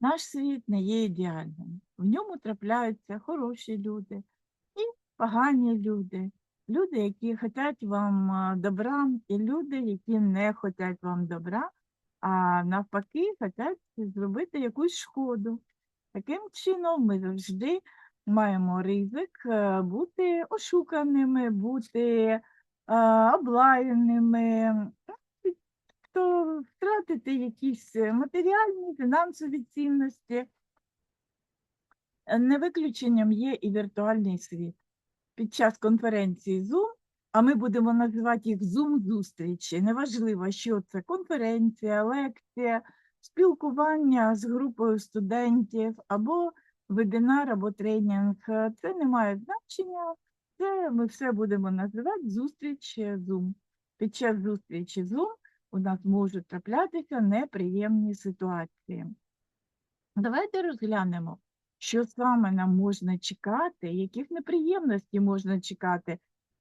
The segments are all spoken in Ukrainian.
Наш світ не є ідеальним. В ньому трапляються хороші люди і погані люди, люди, які хочуть вам добра, і люди, які не хочуть вам добра, а навпаки, хочуть зробити якусь шкоду. Таким чином, ми завжди маємо ризик е, бути ошуканими, бути е, облаяними, ну, і то втратити якісь е, матеріальні, фінансові цінності. Е, Не виключенням є і віртуальний світ. Під час конференції Zoom, а ми будемо називати їх Zoom-зустрічі. Неважливо, що це конференція, лекція, спілкування з групою студентів або вебінар, або тренінг. Це не має значення. Це ми все будемо називати зустріч е, Zoom. Під час зустрічі Zoom у нас можуть траплятися неприємні ситуації. Давайте розглянемо, що саме нам можна чекати, яких неприємностей можна чекати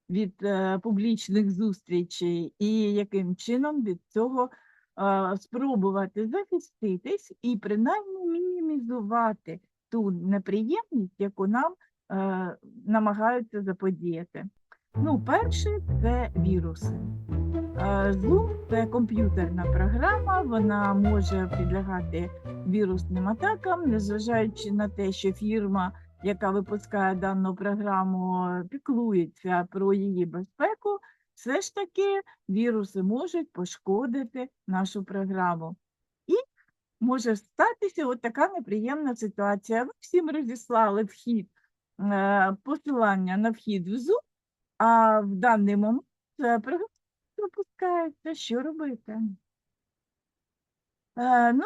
від е, публічних зустрічей, і яким чином від цього е, спробувати захиститись і принаймні мінімізувати ту неприємність, яку нам е, намагаються заподіяти. Ну, перше це віруси. Е, Zoom – це комп'ютерна програма, вона може підлягати вірусним атакам, незважаючи на те, що фірма, яка випускає дану програму, піклується про її безпеку, все ж таки віруси можуть пошкодити нашу програму. І може статися от така неприємна ситуація. Ви всім розіслали вхід, е, посилання на вхід в Zoom, а в даний момент е, програма запускається. Що робити? Е, Ну,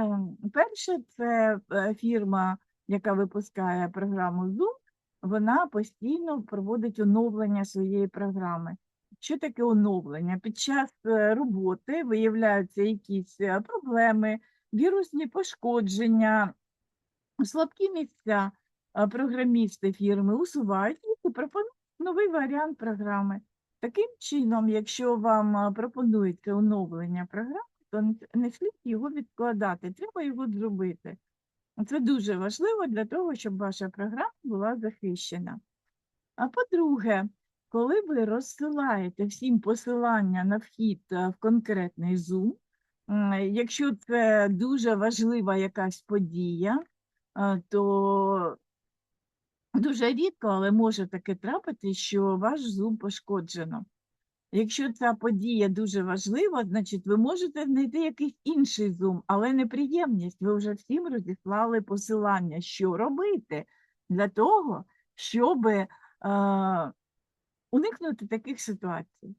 е, перше, це е, фірма, яка випускає програму Zoom, вона постійно проводить оновлення своєї програми. Що таке оновлення? Під час роботи виявляються якісь проблеми, вірусні пошкодження, слабкі місця. Програмісти фірми усувають і пропонують новий варіант програми. Таким чином, якщо вам а, пропонується оновлення програми, то не слід його відкладати, треба його зробити. Це дуже важливо для того, щоб ваша програма була захищена. А по-друге, коли ви розсилаєте всім посилання на вхід е, в конкретний Zoom, якщо це дуже важлива якась подія, е, то дуже рідко, але може таке трапити, що ваш Zoom пошкоджено. Якщо ця подія дуже важлива, значить ви можете знайти якийсь інший Zoom, але неприємність. Ви вже всім розіслали посилання, що робити для того, щоб е, уникнути таких ситуацій.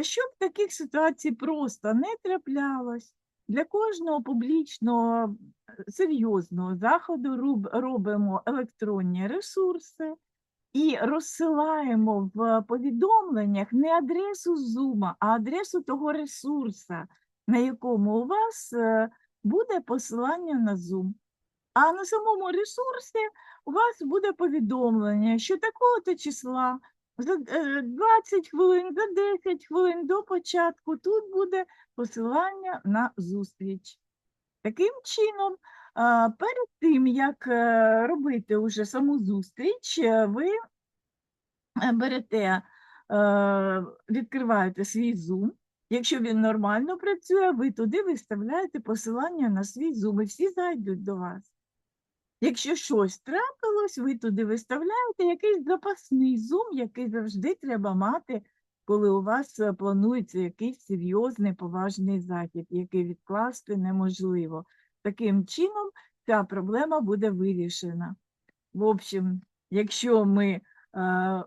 Щоб таких ситуацій просто не траплялось, для кожного публічного е, серйозного заходу робимо електронні ресурси і розсилаємо в повідомленнях не адресу Zoom, а адресу того ресурса, на якому у вас е, буде посилання на Zoom. А на самому ресурсі у вас буде повідомлення, що такого-то числа за е, 20 хвилин, за 10 хвилин до початку тут буде посилання на зустріч. Таким чином, перед тим, як е, робити уже саму зустріч, е, ви е, берете, відкриваєте свій Zoom. Якщо він нормально працює, ви туди виставляєте посилання на свій Zoom, і всі зайдуть до вас. Якщо щось трапилось, ви туди виставляєте якийсь запасний зум, який завжди треба мати, коли у вас е, планується якийсь серйозний поважний захід, який відкласти неможливо. Таким чином ця проблема буде вирішена. В общем, якщо ми, е,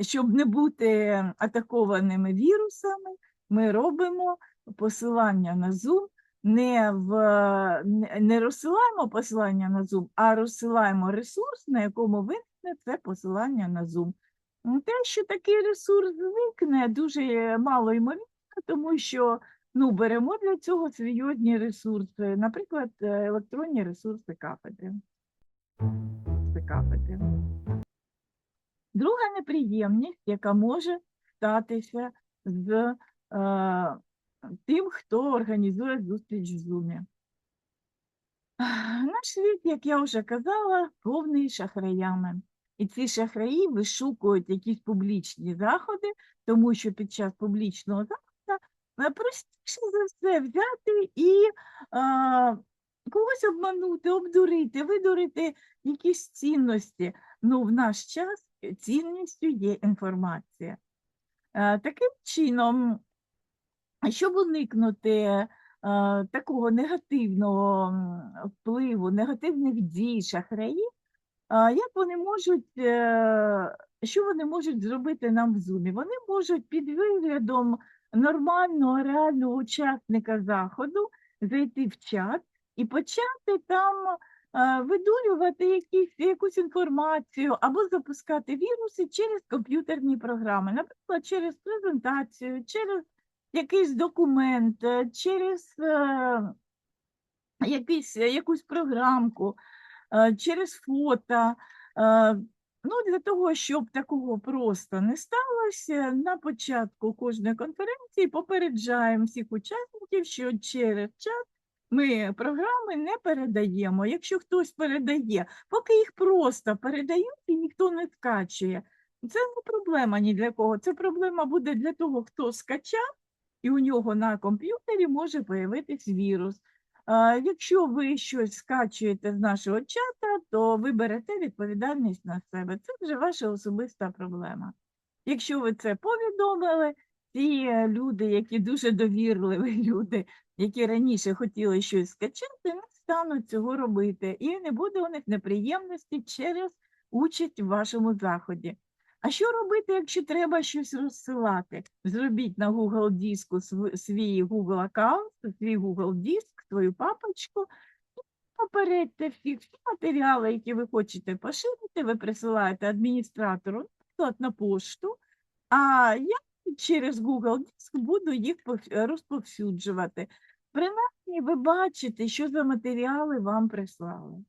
щоб не бути атакованими вірусами, ми робимо посилання на Zoom не, в, не- розсилаємо посилання на Zoom, а розсилаємо ресурс, на якому виникне це посилання на Zoom. Те, що такий ресурс зникне, дуже мало ймовірно, тому що ну, беремо для цього серйозні ресурси, наприклад, е, електронні ресурси кафедри. Кафедри. Друга неприємність, яка може статися з е, тим, хто організує зустріч в Zoom. Наш світ, як я вже казала, повний шахраями. І ці шахраї вишукують якісь публічні заходи, тому що під час публічного заходу е, простіше за все взяти і а, когось обманути, обдурити, видурити якісь цінності. Ну, в наш час цінністю є інформація. Е, Таким чином, щоб уникнути е, такого негативного впливу, негативних дій шахраїв, як вони можуть, е, що вони можуть зробити нам в Zoom? Вони можуть під виглядом нормального, реального учасника заходу зайти в чат і почати там е, видурювати якісь, якусь інформацію або запускати віруси через комп'ютерні програми, наприклад, через презентацію, через якийсь документ, е, через якийсь, якусь програмку через фото. Е, Ну, для того, щоб такого просто не сталося, на початку кожної конференції попереджаємо всіх учасників, що через чат ми програми не передаємо. Якщо хтось передає, поки їх просто передають і ніхто не скачує, це не проблема ні для кого. Це проблема буде для того, хто скачав, і у нього на комп'ютері може появитись вірус. Якщо ви щось скачуєте з нашого чата, то ви берете відповідальність на себе. Це вже ваша особиста проблема. Якщо ви це повідомили, ті е, люди, які дуже довірливі люди, які раніше хотіли щось скачати, не стануть цього робити, і не буде у них неприємності через участь в вашому заході. А що робити, якщо треба щось розсилати? Зробіть на Google диску свій Google аккаунт, свій Google диск, свою папочку попередьте всі, всі матеріали, які ви хочете поширити, ви присилаєте адміністратору, наприклад, на пошту, а я через Google диск буду їх розповсюджувати. Принаймні, ви бачите, що за матеріали вам прислали,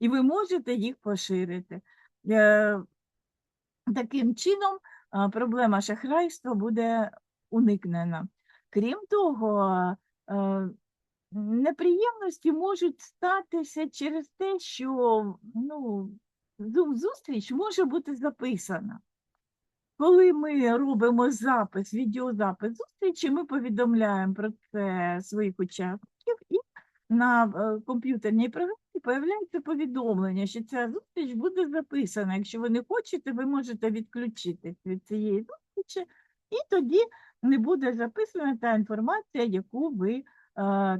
і ви можете їх поширити. Е, Таким чином, проблема шахрайства буде уникнена. Крім того, е, неприємності можуть статися через те, що ну, зустріч може бути записана. Коли ми робимо запис, відеозапис зустрічі, ми повідомляємо про це своїх учасників, і на е, комп'ютерній програмі появляється повідомлення, що ця зустріч буде записана. Якщо ви не хочете, ви можете відключитись від цієї зустрічі, і тоді не буде записана та інформація, яку ви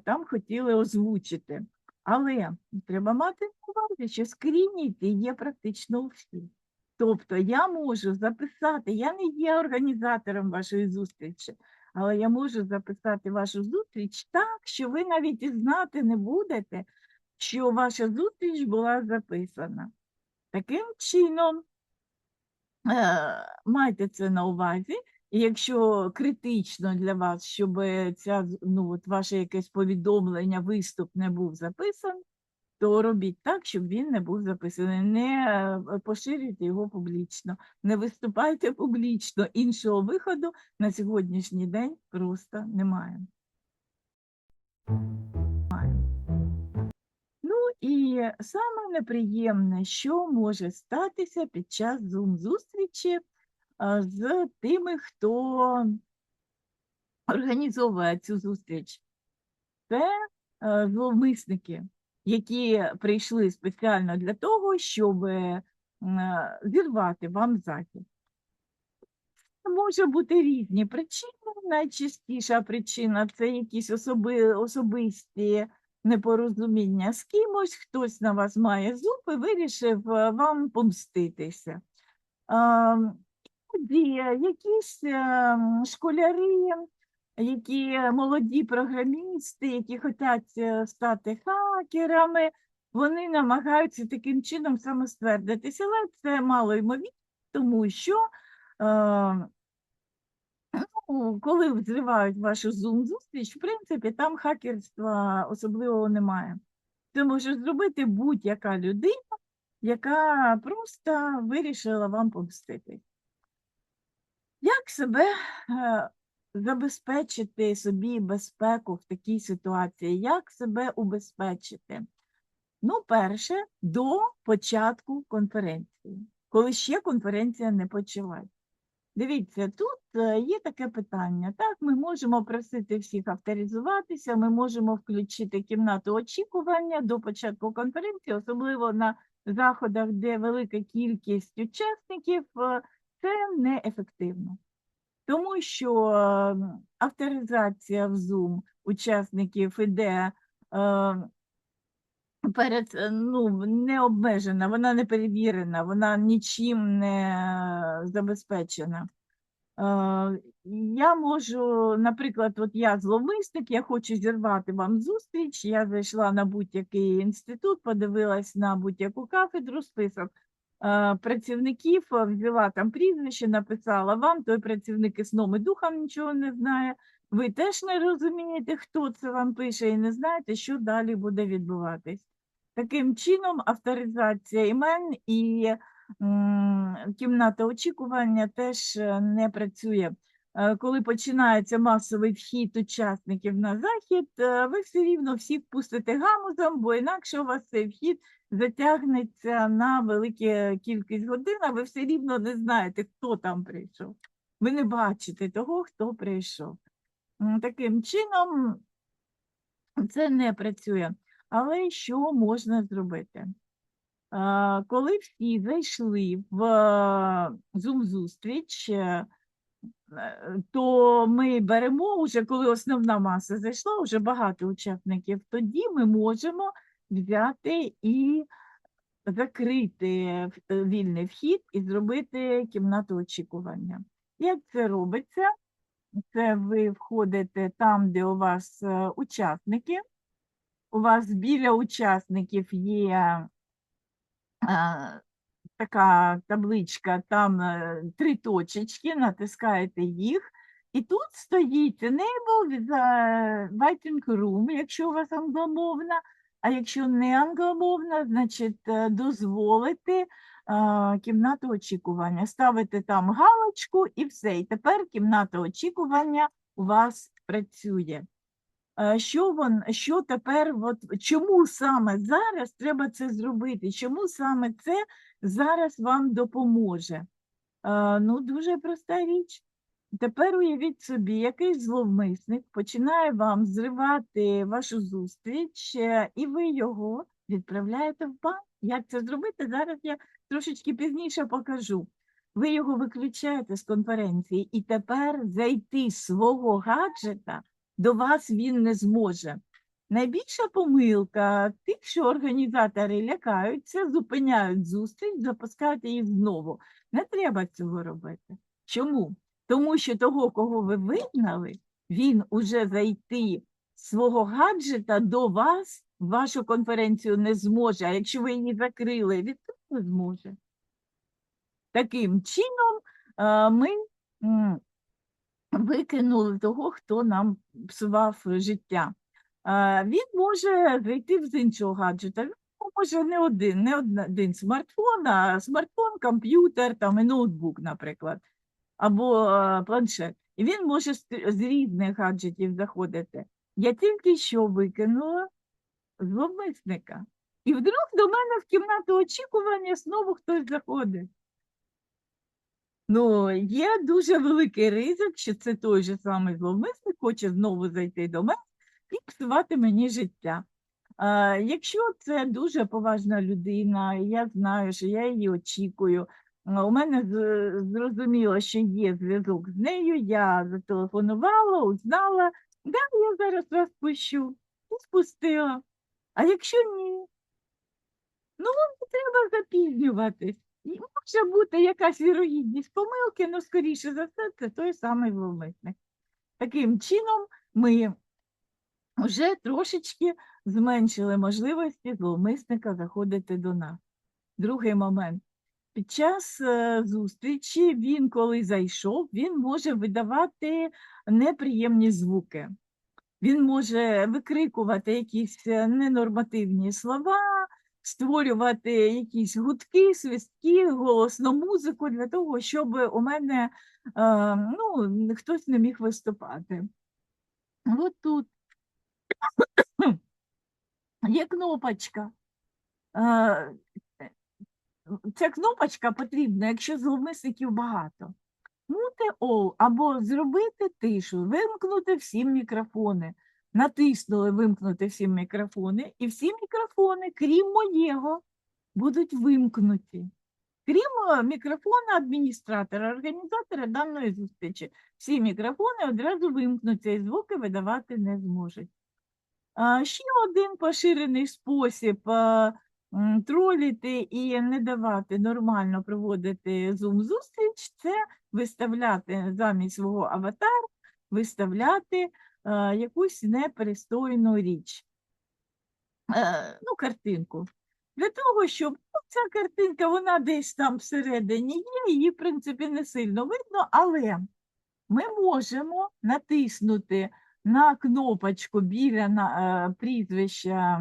там хотіли озвучити. Але треба мати увазі, що скрініти є практично у всіх. Тобто я можу записати, я не є організатором вашої зустрічі, але я можу записати вашу зустріч так, що ви навіть і знати не будете, що ваша зустріч була записана. Таким чином, е, майте це на увазі, і якщо критично для вас, щоб ця, ну, от ваше якесь повідомлення, виступ не був записаний, то робіть так, щоб він не був записаний. Не е, поширюйте його публічно, не виступайте публічно. Іншого виходу на сьогоднішній день просто немає. Ну і саме неприємне, що може статися під час Zoom-зустрічі а, з тими, хто організовує цю зустріч. Це е, зловмисники, які прийшли спеціально для того, щоб е, зірвати вам захід. Може бути різні причини. Найчастіша причина це якісь особи, особисті непорозуміння з кимось, хтось на вас має зуб і вирішив е, вам помститися. А, Тоді якісь е, школяри, які молоді програмісти, які хочуть е, стати хакерами, вони намагаються таким чином самоствердитися, але це мало ймовірно, тому що е, ну, коли взривають вашу Zoom-зустріч, в принципі, там хакерства особливого немає. Це може зробити будь-яка людина, яка просто вирішила вам помстити. Як себе е, забезпечити собі безпеку в такій ситуації? Як себе убезпечити? Ну, перше, до початку конференції, коли ще конференція не почалась. Дивіться, тут е, є таке питання. Так, ми можемо просити всіх авторизуватися, ми можемо включити кімнату очікування до початку конференції, особливо на заходах, де велика кількість учасників, е, це неефективно. Тому що е, авторизація в Zoom учасників іде е, перед, е, ну, не обмежена, вона не перевірена, вона нічим не забезпечена. Е, Я можу, наприклад, от я зловмисник, я хочу зірвати вам зустріч. Я зайшла на будь-який інститут, подивилась на будь-яку кафедру, список працівників, взяла там прізвище, написала вам, той працівник і сном і духом нічого не знає. Ви теж не розумієте, хто це вам пише, і не знаєте, що далі буде відбуватись. Таким чином, авторизація імен і м, кімната очікування теж е, не працює. Е, Коли починається масовий вхід учасників на захід, е, ви все рівно всіх пустите гамузом, бо інакше у вас цей вхід затягнеться на велику кількість годин, а ви все рівно не знаєте, хто там прийшов. Ви не бачите того, хто прийшов. Таким чином, це не працює. Але що можна зробити? Коли всі зайшли в Zoom-зустріч, е, е, то ми беремо вже, коли основна маса зайшла, вже багато учасників, тоді ми можемо взяти і закрити е, вільний вхід і зробити кімнату очікування. Як це робиться? Це ви входите там, де у вас е, учасники. У вас біля учасників є е, така табличка, там е, три точечки, натискаєте їх, і тут стоїть Enable Waiting Room, якщо у вас англомовна, а якщо не англомовна, значить е, дозволити е, кімнату очікування. Ставите там галочку і все. І тепер кімната очікування у вас працює. Е, Що вон, що тепер, от, чому саме зараз треба це зробити? Чому саме це зараз вам допоможе? Е, Ну, дуже проста річ. Тепер уявіть собі, якийсь зловмисник починає вам зривати вашу зустріч, е, і ви його відправляєте в банк. Як це зробити? Зараз я трошечки пізніше покажу. Ви його виключаєте з конференції, і тепер зайти з свого гаджета до вас він не зможе. Найбільша помилка тих, що організатори лякаються, зупиняють зустріч, запускають її знову. Не треба цього робити. Чому? Тому що того, кого ви вигнали, він уже зайти з свого гаджета до вас в вашу конференцію не зможе. А якщо ви її закрили, відкрити зможе. Таким чином е, ми викинули того, хто нам псував життя. Е, Він може зайти з іншого гаджета. Він може не один, не один смартфон, а смартфон, комп'ютер там, і ноутбук, наприклад, або е, планшет. І він може з, з різних гаджетів заходити. Я тільки що викинула зловмисника. І вдруг до мене в кімнату очікування знову хтось заходить. Ну, є дуже великий ризик, що це той же самий зловмисник хоче знову зайти до мене і псувати мені життя. Якщо це дуже поважна людина, я знаю, що я її очікую, у мене зрозуміло, що є зв'язок з нею, я зателефонувала, узнала, да, я зараз вас пущу, і спустила. А якщо ні, ну, не треба запізнюватись. Може бути якась вірогідність помилки, але скоріше за все, це той самий зловмисник. Таким чином, ми вже трошечки зменшили можливості зловмисника заходити до нас. Другий момент. Під час е, зустрічі він, коли зайшов, він може видавати неприємні звуки. Він може викрикувати якісь е, ненормативні слова, створювати якісь гудки, свистки, голосну музику для того, щоб у мене е, ну, хтось не міг виступати. От тут є кнопочка. Е, Ця кнопочка потрібна, якщо зловмисників багато. Кнути All або зробити тишу, вимкнути всі мікрофони. Натиснули вимкнути всі мікрофони, і всі мікрофони, крім моєго, будуть вимкнуті. Крім е, мікрофона адміністратора, організатора даної зустрічі. Всі мікрофони одразу вимкнуться і звуки видавати не зможуть. Ще один поширений спосіб троліти і не давати нормально проводити зум-зустріч це виставляти замість свого аватару, виставляти якусь непристойну річ, е, ну, картинку. Для того, щоб ну, ця картинка, вона десь там всередині є, її, в принципі, не сильно видно, але ми можемо натиснути на кнопочку біля на, е, прізвища,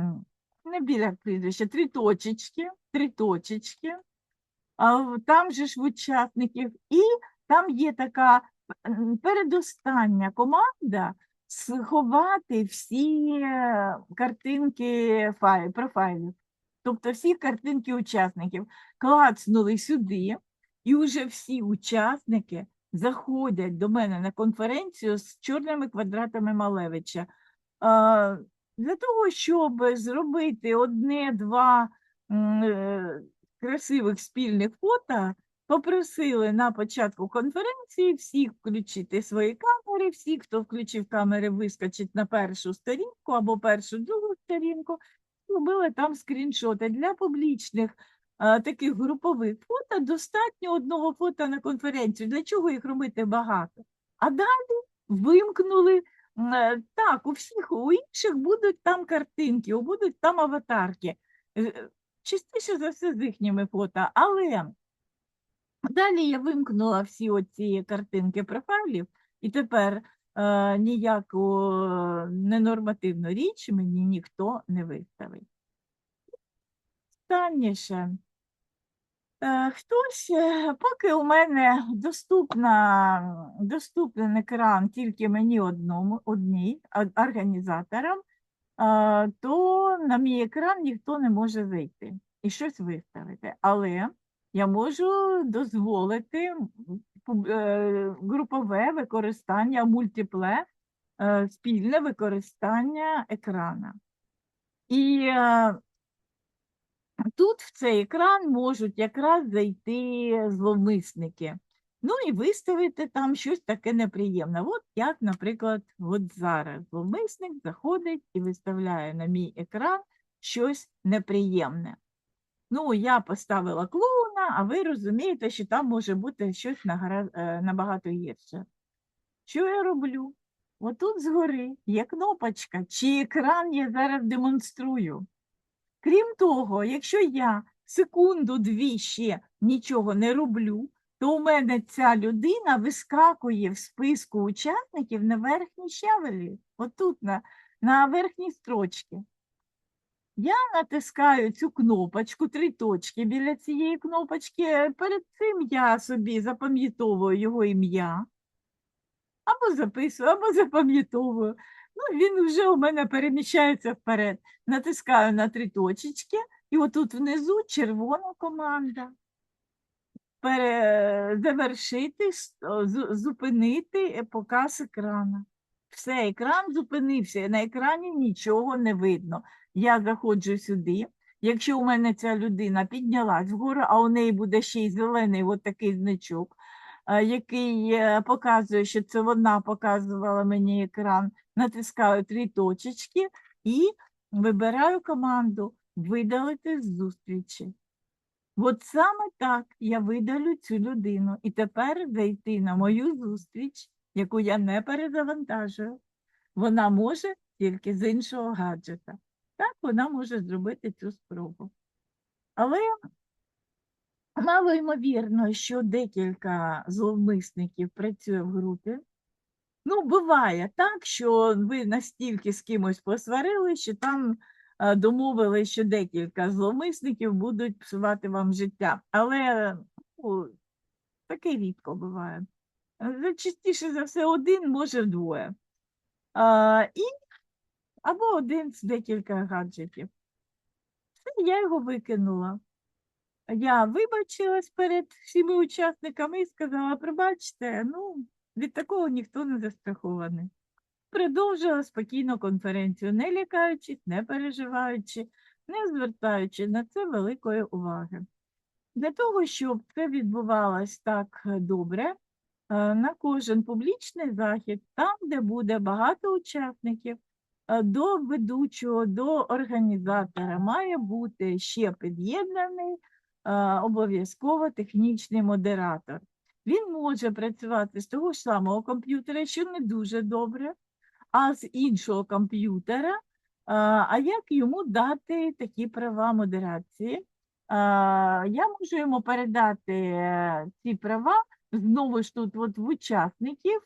не біля прізвища, три точечки, три точечки, там же ж в учасників, і там є така передостання команда сховати всі е, картинки фай, профайлів. Тобто всі картинки учасників клацнули сюди, і вже всі учасники заходять до мене на конференцію з чорними квадратами Малевича. Для того, щоб зробити одне-два е, красивих спільних фото, попросили на початку конференції всіх включити свої камери. Всі, хто включив камери, вискочить на першу сторінку або першу другу сторінку. Робили там скріншоти для публічних таких групових фото. Достатньо одного фото на конференцію. Для чого їх робити багато? А далі вимкнули. е, Так, у всіх у інших будуть там картинки, будуть там аватарки. Е, Частіше за все з їхніми фото, але далі я вимкнула всі оці картинки профайлів, і тепер е, ніяку е, ненормативну річ мені ніхто не виставить. Останніше. Е, Хтось, е, поки у мене доступна, доступний екран тільки мені одному, одній організаторам, е, то на мій екран ніхто не може зайти і щось виставити. Але я можу дозволити групове використання, мультипле, спільне використання екрана. І Тут в цей екран можуть якраз зайти зловмисники. Ну і виставити там щось таке неприємне. От як, наприклад, от зараз зловмисник заходить і виставляє на мій екран щось неприємне. Ну, я поставила клоуна, а ви розумієте, що там може бути щось е, набагато гірше. Що я роблю? Отут згори є кнопочка, чи екран я зараз демонструю. Крім того, якщо я секунду-дві ще нічого не роблю, то у мене ця людина вискакує в списку учасників на верхній щавелі, отут на, на верхній строчці. Я натискаю цю кнопочку, три точки біля цієї кнопочки. Перед цим я собі запам'ятовую його ім'я, або записую, або запам'ятовую. Ну, він вже у мене переміщається вперед. Натискаю на три точечки, і отут внизу червона команда. Завершити, зупинити показ екрана. Все, екран зупинився, на екрані нічого не видно. Я заходжу сюди. Якщо у мене ця людина піднялась вгору, а у неї буде ще й зелений от такий значок, е, який е, показує, що це вона показувала мені екран, натискаю три точечки і вибираю команду видалити з зустрічі. От саме так я видалю цю людину і тепер зайти на мою зустріч, яку я не перезавантажую. Вона може тільки з іншого гаджета. Так вона може зробити цю спробу. Але мало ймовірно, що декілька зловмисників працює в групі. Ну, буває так, що ви настільки з кимось посварили, що там е, домовились, що декілька зловмисників будуть псувати вам життя. Але ну, таке рідко буває. Частіше за все, один, може, двоє. А, і, або один з декілька гаджетів. Я його викинула. Я вибачилась перед всіма учасниками і сказала: пробачте, ну, від такого ніхто не застрахований. Продовжила спокійно конференцію, не лякаючись, не переживаючи, не звертаючи на це великої уваги. Для того, щоб це відбувалось так добре, е, на кожен публічний захід, там, де буде багато учасників, е, до ведучого, до організатора має бути ще під'єднаний е, обов'язково технічний модератор. Він може працювати з того ж самого комп'ютера, що не дуже добре, а з іншого комп'ютера. А як йому дати такі права модерації? Я можу йому передати е, ці права знову ж тут, от в учасників,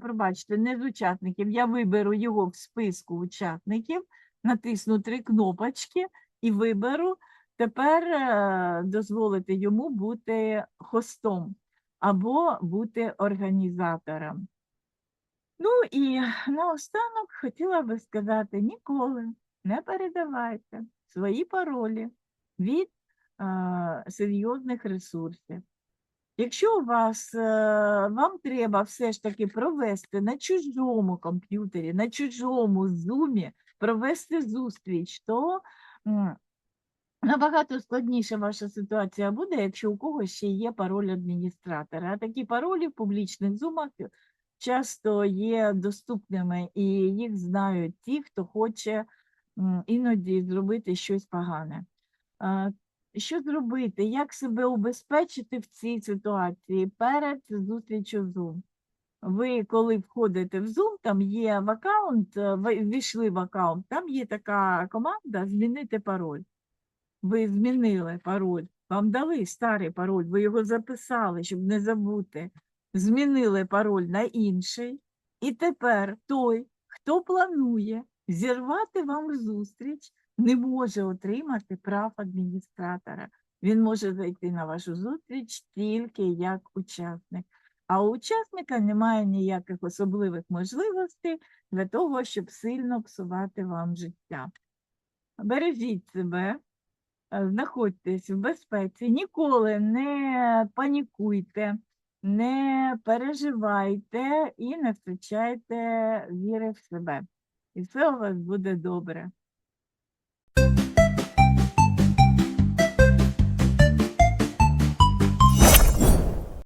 пробачте, не з учасників, я виберу його в списку учасників, натисну три кнопочки і виберу тепер е, дозволити йому бути хостом або бути організатором. Ну і наостанок хотіла би сказати: ніколи не передавайте свої паролі від е, серйозних ресурсів. Якщо у вас, е, вам треба все ж таки провести на чужому комп'ютері, на чужому зумі, провести зустріч, то Набагато складніша ваша ситуація буде, якщо у когось ще є пароль адміністратора. А такі паролі в публічних зумах часто є доступними, і їх знають ті, хто хоче іноді зробити щось погане. Що зробити? Як себе убезпечити в цій ситуації перед зустрічю Zoom? Ви, коли входите в Zoom, там є в аккаунт, е, ви ввійшли в аккаунт, там є така команда змінити пароль ви змінили пароль, вам дали старий пароль, ви його записали, щоб не забути. Змінили пароль на інший. І тепер той, хто планує зірвати вам зустріч, не може отримати прав адміністратора. Він може зайти на вашу зустріч тільки як учасник. А у учасника немає ніяких особливих можливостей для того, щоб сильно псувати вам життя. Бережіть себе, знаходьтесь в безпеці, ніколи не панікуйте, не переживайте і не втрачайте віри в себе. І все у вас буде добре.